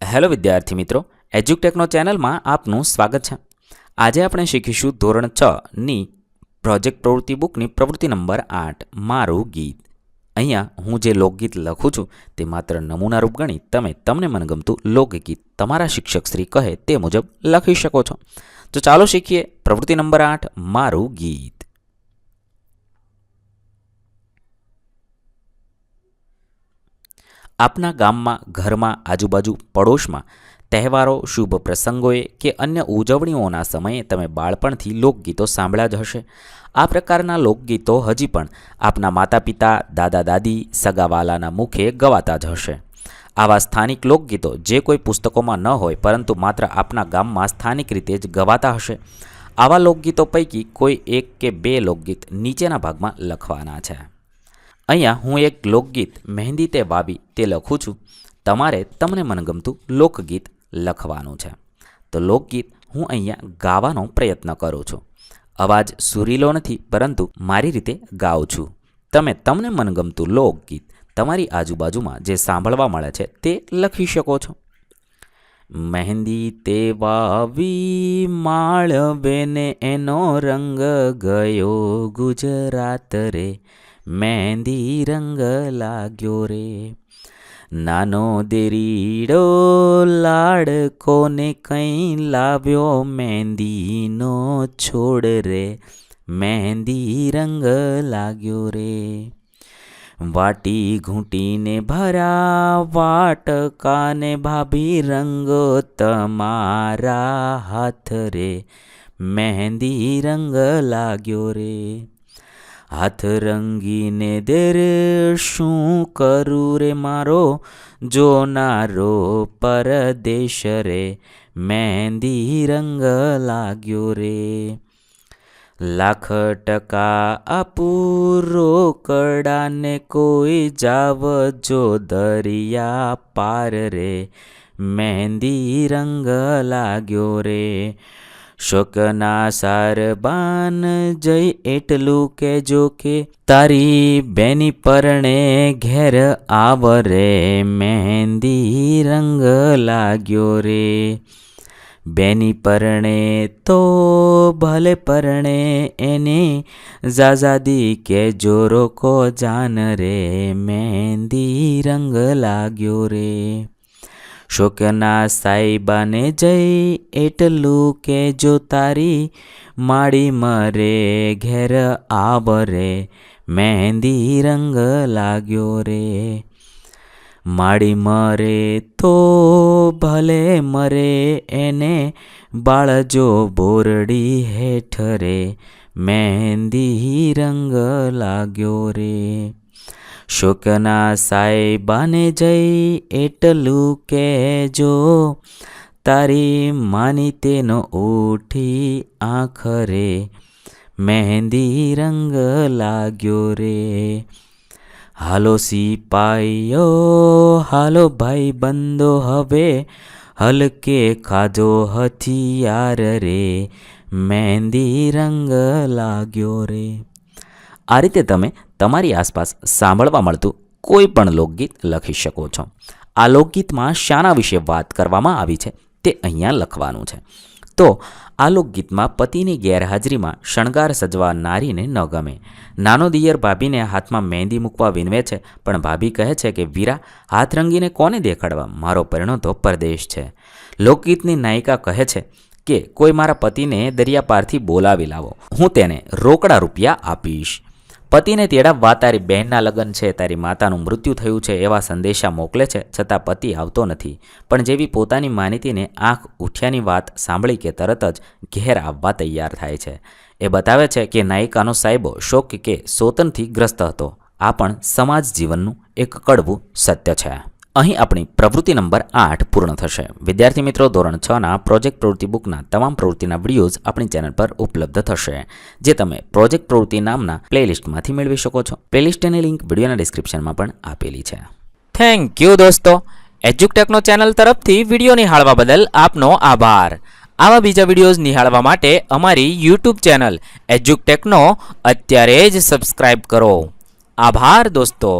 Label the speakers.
Speaker 1: Hello વિદ્યાર્થી મિત્રો, એજ્યુકટેકનો ચેનલમાં આપનું સ્વાગત છે. આજે આપણે શીખીશું ધોરણ છ ની પ્રોજેક્ટ પ્રવૃત્તિ બુકની પ્રવૃત્તિ નંબર આઠ, મારું ગીત. અહીંયા હું જે લોકગીત લખું છું તે માત્ર નમૂનારૂપ ગણી તમે, તમને મનગમતું લોકગીત તમારા શિક્ષક શ્રી કહે તે મુજબ લખી શકો છો. તો ચાલો શીખીએ પ્રવૃત્તિ નંબર આઠ, મારું ગીત. આપના ગામમાં, ઘરમાં, આજુબાજુ, પડોશમાં તહેવારો, શુભ પ્રસંગોએ કે અન્ય ઉજવણીઓના સમયે તમે બાળપણથી લોકગીતો સાંભળ્યા જ હશે. આ પ્રકારના લોકગીતો હજી પણ આપના માતા પિતા દાદા દાદી, સગાવાલાના મુખે ગવાતા જ હશે. આવા સ્થાનિક લોકગીતો જે કોઈ પુસ્તકોમાં ન હોય પરંતુ માત્ર આપના ગામમાં સ્થાનિક રીતે જ ગવાતા હશે. આવા લોકગીતો પૈકી કોઈ એક કે બે લોકગીત નીચેના ભાગમાં લખવાના છે. અહીંયા હું એક લોકગીત, મહેંદી તે વાવી તે લખું છું. તમારે તમને મનગમતું લોકગીત લખવાનું છે. તો લોકગીત હું અહીંયા ગાવાનો પ્રયત્ન કરું છું. અવાજ સુરીલો નથી, પરંતુ મારી રીતે ગાઉં છું. તમે તમને મનગમતું લોકગીત તમારી આજુબાજુમાં જે સાંભળવા મળે છે તે લખી શકો છો. મહેંદી તે વાવી માળવેને એનો રંગ ગયો ગુજરાત રે. મહેંદી રંગ લાગ્યો રે નાનો દેરીડો લાડકોને કંઈ લાવ્યો? મહેંદીનો છોડ રે મહેંદી રંગ લાગ્યો રે વાટી ઘૂંટીને ભરા વાટકાને ભાભી રંગો તમારા હાથ રે મહેંદી રંગ લાગ્યો રે હાથ રંગીને દેર શું કરું રે મારો? જોનારો પરદેશ રે, મહેંદી રંગ લાગ્યો રે. લાખ ટકા આપું રોકડાને કોઈ જાવ જો દરિયા પાર રે, મહેંદી રંગ લાગ્યો રે. શોકના સારબાન જઈ એટલું કેજો કે તારી બેની પરણે ઘેર આવ રે મહેંદી રંગ લાગ્યો રે. બેની પરણે તો ભલે પરણે એને ઝાઝાદી કે જોરોકો જાન રે, મહેંદી રંગ લાગ્યો રે. શોકના સાઈબાને જઈ એટલું કે જો તારી માડી મરે, ઘેર આવરે, મહેંદી રંગ લાગ્યો રે. માડી મરે તો ભલે મરે, એને બાળજો બોરડી હેઠ રે મહેંદી રંગ લાગ્યો રે. શોકના સાહેબાને જઈ એટલું કહેજો, તારી માની તેનો ઉઠી આખરે, મહેંદી રંગ લાગ્યો રે. હાલો સિપાઈઓ, હાલો ભાઈ બંધો હવે હલકે ખાજો હથિયાર રે, મહેંદી રંગ લાગ્યો રે. આ રીતે તમે તમારી આસપાસ સાંભળવા મળતું કોઈ પણ લોકગીત લખી શકો છો. આ લોકગીતમાં શાના વિશે વાત કરવામાં આવી છે, તે અહીંયા લખવાનું છે. તો આ લોકગીતમાં પતિની ગેરહાજરીમાં શણગાર સજવા નારીને ન ગમે. નાનો દિયર ભાભીને હાથમાં મહેંદી મૂકવા વિનવે છે, પણ ભાભી કહે છે કે, વીરા, હાથ રંગીને કોને દેખાડવા? મારો પરિણો તો પરદેશ છે. લોકગીતની નાયિકા કહે છે કે, કોઈ મારા પતિને દરિયા પારથી બોલાવી લાવો. હું તેને રોકડા રૂપિયા આપીશ. પતિને તેડાવવા તારી બહેનના લગ્ન છે, તારી માતાનું મૃત્યુ થયું છે એવા સંદેશા મોકલે છે, છતાં પતિ આવતો નથી. પણ જેવી પોતાની માનીતીને આંખ ઉઠ્યાની વાત સાંભળી કે તરત જ ઘેર આવવા તૈયાર થાય છે. એ બતાવે છે કે નાયિકાનો સાહેબો શોક કે સોતનથી ગ્રસ્ત હતો. આ પણ સમાજ જીવનનું એક કડવું સત્ય છે. અહીં આપણી પ્રવૃત્તિ નંબર આઠ પૂર્ણ થશે. વિદ્યાર્થી મિત્રો, ધોરણ છના પ્રોજેક્ટ પ્રવૃત્તિ બુકના તમામ પ્રવૃત્તિના વિડીયોઝ આપણી ચેનલ પર ઉપલબ્ધ થશે, જે તમે પ્રોજેક્ટ પ્રવૃત્તિ નામના પ્લેલિસ્ટમાંથી મેળવી શકો છો. પ્લેલિસ્ટની લિંક વિડીયોના ડિસ્ક્રિપ્શનમાં પણ આપેલી છે. થેન્ક યુ દોસ્તો. એજ્યુકટેકનો ચેનલ તરફથી વીડિયો નિહાળવા બદલ આપનો આભાર. આવા બીજા વિડીયોઝ નિહાળવા માટે અમારી યુટ્યુબ ચેનલ એજ્યુકટેકનો અત્યારે જ સબસ્ક્રાઇબ કરો. આભાર દોસ્તો.